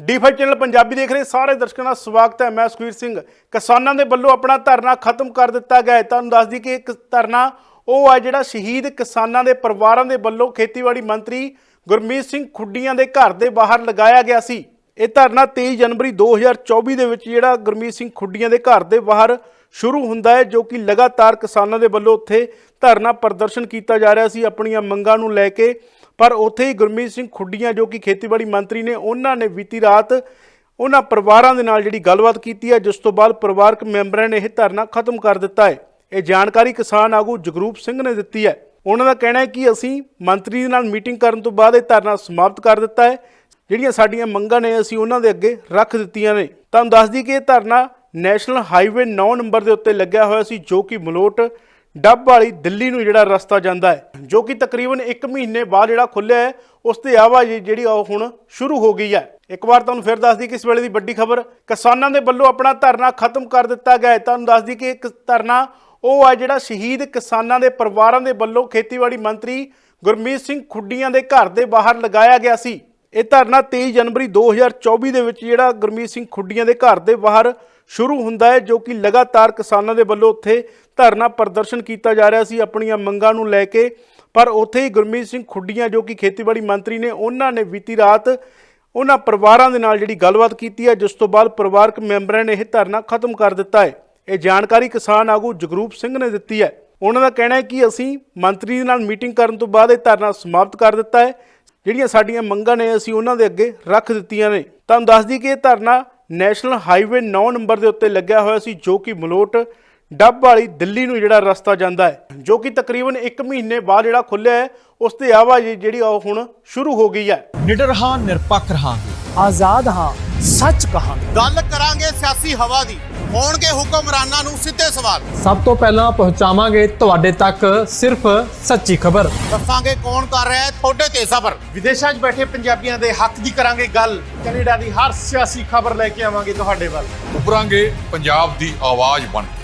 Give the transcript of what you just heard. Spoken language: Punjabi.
ਡੀ5 ਚੈਨਲ ਪੰਜਾਬੀ ਦੇਖ ਰਹੇ ਸਾਰੇ ਦਰਸ਼ਕਾਂ ਦਾ ਸਵਾਗਤ ਹੈ। ਮੈਂ ਸੁਖਵੀਰ ਸਿੰਘ। ਕਿਸਾਨਾਂ ਦੇ ਵੱਲੋਂ ਆਪਣਾ ਧਰਨਾ ਖਤਮ ਕਰ ਦਿੱਤਾ ਗਿਆ ਹੈ। ਤੁਹਾਨੂੰ ਦੱਸ ਦਈਏ ਕਿ ਇੱਕ ਧਰਨਾ ਉਹ ਹੈ ਜਿਹੜਾ ਸ਼ਹੀਦ ਕਿਸਾਨਾਂ ਦੇ ਪਰਿਵਾਰਾਂ ਦੇ ਵੱਲੋਂ ਖੇਤੀਬਾੜੀ ਮੰਤਰੀ ਗੁਰਮੀਤ ਸਿੰਘ ਖੁੱਡੀਆਂ ਦੇ ਘਰ ਦੇ ਬਾਹਰ ਲਗਾਇਆ ਗਿਆ ਸੀ। ਇਹ ਧਰਨਾ 23 ਜਨਵਰੀ 2024 ਦੇ ਵਿੱਚ ਜਿਹੜਾ ਗੁਰਮੀਤ ਸਿੰਘ ਖੁੱਡੀਆਂ ਦੇ ਘਰ ਦੇ ਬਾਹਰ ਸ਼ੁਰੂ ਹੁੰਦਾ ਹੈ, ਜੋ ਕਿ ਲਗਾਤਾਰ ਕਿਸਾਨਾਂ ਦੇ ਵੱਲੋਂ ਉੱਥੇ ਧਰਨਾ ਪ੍ਰਦਰਸ਼ਨ ਕੀਤਾ ਜਾ ਰਿਹਾ ਸੀ। ਆਪਣੀਆਂ ਮੰਗਾਂ ਨੂੰ ਲੈ ਕੇ ਪਰ ਉੱਥੇ ਹੀ ਗੁਰਮੀਤ ਸਿੰਘ ਖੁੱਡੀਆਂ ਜੋ ਕਿ ਖੇਤੀਬਾੜੀ ਮੰਤਰੀ ਨੇ, ਉਹਨਾਂ ਨੇ ਬੀਤੀ ਰਾਤ ਉਹਨਾਂ ਪਰਿਵਾਰਾਂ ਦੇ ਨਾਲ ਜਿਹੜੀ ਗੱਲਬਾਤ ਕੀਤੀ ਹੈ, ਜਿਸ ਤੋਂ ਬਾਅਦ ਪਰਿਵਾਰਕ ਮੈਂਬਰਾਂ ਨੇ ਇਹ ਧਰਨਾ ਖਤਮ ਕਰ ਦਿੱਤਾ ਹੈ। ਇਹ ਜਾਣਕਾਰੀ ਕਿਸਾਨ ਆਗੂ ਜਗਰੂਪ ਸਿੰਘ ਨੇ ਦਿੱਤੀ ਹੈ। ਉਹਨਾਂ ਦਾ ਕਹਿਣਾ ਹੈ ਕਿ ਅਸੀਂ ਮੰਤਰੀ ਦੇ ਨਾਲ ਮੀਟਿੰਗ ਕਰਨ ਤੋਂ ਬਾਅਦ ਇਹ ਧਰਨਾ ਸਮਾਪਤ ਕਰ ਦਿੱਤਾ ਹੈ। ਜਿਹੜੀਆਂ ਸਾਡੀਆਂ ਮੰਗਾਂ ਨੇ, ਅਸੀਂ ਉਹਨਾਂ ਦੇ ਅੱਗੇ ਰੱਖ ਦਿੱਤੀਆਂ ਨੇ। ਤੁਹਾਨੂੰ ਦੱਸ ਦਈਏ ਕਿ ਇਹ ਧਰਨਾ ਨੈਸ਼ਨਲ ਹਾਈਵੇ 9 ਨੰਬਰ ਦੇ ਉੱਤੇ ਲੱਗਿਆ ਹੋਇਆ ਸੀ, ਜੋ ਕਿ ਮਲੋਟ ਡੱਬ ਵਾਲੀ ਦਿੱਲੀ ਨੂੰ ਜਿਹੜਾ ਰਸਤਾ ਜਾਂਦਾ ਹੈ, ਜੋ ਕਿ ਤਕਰੀਬਨ 1 ਮਹੀਨੇ ਬਾਅਦ ਜਿਹੜਾ ਖੁੱਲਿਆ ਹੈ, ਉਸ ਤੇ ਆਵਾਜਾਈ ਜਿਹੜੀ ਉਹ ਹੁਣ ਸ਼ੁਰੂ ਹੋ ਗਈ ਹੈ। ਇੱਕ ਵਾਰ ਤੁਹਾਨੂੰ ਫਿਰ ਦੱਸਦੀ ਕਿ ਇਸ ਵੇਲੇ ਦੀ ਵੱਡੀ ਖਬਰ, ਕਿਸਾਨਾਂ ਦੇ ਵੱਲੋਂ ਆਪਣਾ ਧਰਨਾ ਖਤਮ ਕਰ ਦਿੱਤਾ ਗਿਆ ਹੈ। ਤੁਹਾਨੂੰ ਦੱਸਦੀ ਕਿ ਇੱਕ ਧਰਨਾ, ਉਹ ਹੈ ਜਿਹੜਾ ਸ਼ਹੀਦ ਕਿਸਾਨਾਂ ਦੇ ਪਰਿਵਾਰਾਂ ਦੇ ਵੱਲੋਂ ਖੇਤੀਬਾੜੀ ਮੰਤਰੀ ਗੁਰਮੀਤ ਸਿੰਘ ਖੁੱਡੀਆਂ ਦੇ ਘਰ ਦੇ ਬਾਹਰ ਲਗਾਇਆ ਗਿਆ ਸੀ। ਇਹ ਧਰਨਾ 23 ਜਨਵਰੀ 2024 ਦੇ ਵਿੱਚ ਜਿਹੜਾ ਗੁਰਮੀਤ ਸਿੰਘ ਖੁੱਡੀਆਂ ਦੇ ਘਰ ਦੇ ਬਾਹਰ ਸ਼ੁਰੂ ਹੁੰਦਾ ਹੈ, ਜੋ ਕਿ ਲਗਾਤਾਰ ਕਿਸਾਨਾਂ ਦੇ ਵੱਲੋਂ ਉੱਥੇ ਧਰਨਾ ਪ੍ਰਦਰਸ਼ਨ ਕੀਤਾ ਜਾ ਰਿਹਾ ਸੀ ਆਪਣੀਆਂ ਮੰਗਾਂ ਨੂੰ ਲੈ ਕੇ। ਪਰ ਉੱਥੇ ਹੀ ਗੁਰਮੀਤ ਸਿੰਘ ਖੁੱਡੀਆਂ ਜੋ ਕਿ ਖੇਤੀਬਾੜੀ ਮੰਤਰੀ ਨੇ, ਉਹਨਾਂ ਨੇ ਬੀਤੀ ਰਾਤ ਉਹਨਾਂ ਪਰਿਵਾਰਾਂ ਦੇ ਨਾਲ ਜਿਹੜੀ ਗੱਲਬਾਤ ਕੀਤੀ ਹੈ, ਜਿਸ ਤੋਂ ਬਾਅਦ ਪਰਿਵਾਰਕ ਮੈਂਬਰਾਂ ਨੇ ਇਹ ਧਰਨਾ ਖਤਮ ਕਰ ਦਿੱਤਾ ਹੈ। ਇਹ ਜਾਣਕਾਰੀ ਕਿਸਾਨ ਆਗੂ ਜਗਰੂਪ ਸਿੰਘ ਨੇ ਦਿੱਤੀ ਹੈ। ਉਹਨਾਂ ਦਾ ਕਹਿਣਾ ਹੈ ਕਿ ਅਸੀਂ ਮੰਤਰੀ ਦੇ ਨਾਲ ਮੀਟਿੰਗ ਕਰਨ ਤੋਂ ਬਾਅਦ ਇਹ ਧਰਨਾ ਸਮਾਪਤ ਕਰ ਦਿੱਤਾ ਹੈ। ਜਿਹੜੀਆਂ ਸਾਡੀਆਂ ਮੰਗਾਂ ਨੇ, ਅਸੀਂ ਉਹਨਾਂ ਦੇ ਅੱਗੇ ਰੱਖ ਦਿੱਤੀਆਂ ਨੇ। ਤੁਹਾਨੂੰ ਦੱਸ ਦਈਏ ਕਿ ਇਹ ਧਰਨਾ ਨੈਸ਼ਨਲ ਹਾਈਵੇ 9 ਨੰਬਰ ਦੇ ਉੱਤੇ ਲੱਗਿਆ ਹੋਇਆ ਸੀ, ਜੋ ਕਿ ਮਲੋਟ ਡੱਬ ਵਾਲੀ ਦਿੱਲੀ ਨੂੰ ਜਿਹੜਾ ਰਸਤਾ ਜਾਂਦਾ ਹੈ ਜੋ ਕਿ ਤਕਰੀਬਨ 1 ਮਹੀਨੇ ਬਾਅਦ ਜਿਹੜਾ ਖੁੱਲਿਆ ਹੈ ਉਸ ਤੇ ਆਵਾਜਾਈ ਜਿਹੜੀ ਉਹ ਹੁਣ ਸ਼ੁਰੂ ਹੋ ਗਈ ਹੈ। ਨਿਡਰ ਹਾਂ ਨਿਰਪੱਖ ਰਹਾਂਗੇ। ਆਜ਼ਾਦ ਹਾਂ ਸੱਚ ਕਹਾਂਗੇ। ਗੱਲ ਕਰਾਂਗੇ ਸਿਆਸੀ ਹਵਾ ਦੀ ਹੋਣਗੇ ਹੁਕਮਰਾਨਾਂ ਨੂੰ ਸਿੱਧੇ ਸਵਾਲ। ਸਭ ਤੋਂ ਪਹਿਲਾਂ ਪਹੁੰਚਾਵਾਂਗੇ ਤੁਹਾਡੇ ਤੱਕ ਸਿਰਫ ਸੱਚੀ ਖਬਰ। ਦੱਸਾਂਗੇ ਕੌਣ ਕਰ ਰਿਹਾ ਹੈ ਤੁਹਾਡੇ ਤੇ ਸਬਰ। ਵਿਦੇਸ਼ਾਂ 'ਚ ਬੈਠੇ ਪੰਜਾਬੀਆਂ ਦੇ ਹੱਕ ਦੀ ਕਰਾਂਗੇ ਗੱਲ। ਕੈਨੇਡਾ ਦੀ ਹਰ ਸਿਆਸੀ ਖਬਰ ਲੈ ਕੇ ਆਵਾਂਗੇ ਤੁਹਾਡੇ ਵੱਲ। ਉਭਰਾਂਗੇ ਪੰਜਾਬ ਦੀ ਆਵਾਜ਼ ਬਣ ਕੇ।